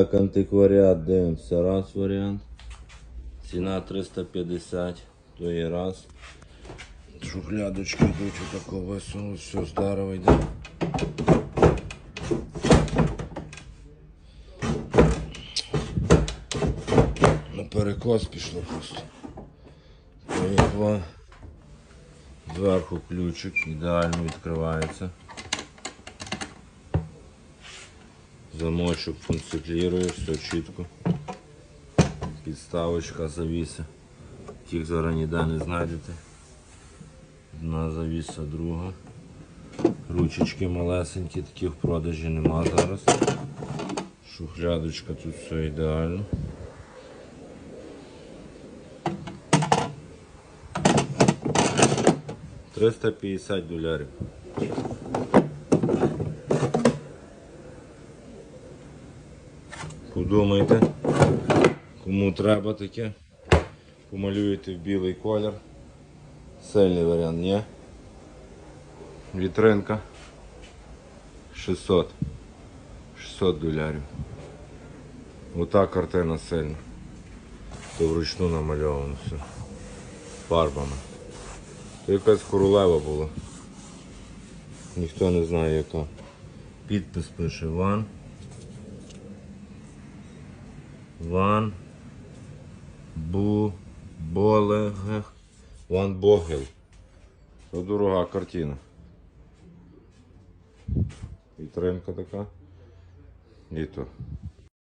Так, антикваріат дивимося. Раз варіант. Ціна 350, то є раз. Шухлядочки йдуть отако висунули, все здорово йде. На перекос пішло просто. Зверху ключик ідеально відкривається. Замочок функціклірує, все чітко. Підставочка завіса. Тих зараз ніде не знайдете. Одна завіса, друга. Ручечки малесенькі, таких в продажі нема зараз. Шухлядочка тут все ідеально. Триста п'ятдесят долярів. Подумайте, кому треба таке. Помалюєте в білий колір. Сильний варіант, ні? Вітринка. 600. 600 долярів. Ота картина сильна. То вручну намальовано все. Фарбами. То якась королева була. Ніхто не знає яка. Підпис пише Ван. Ван Бу Болег Ван Богел. Це дорога картина. Вітринка така. І то.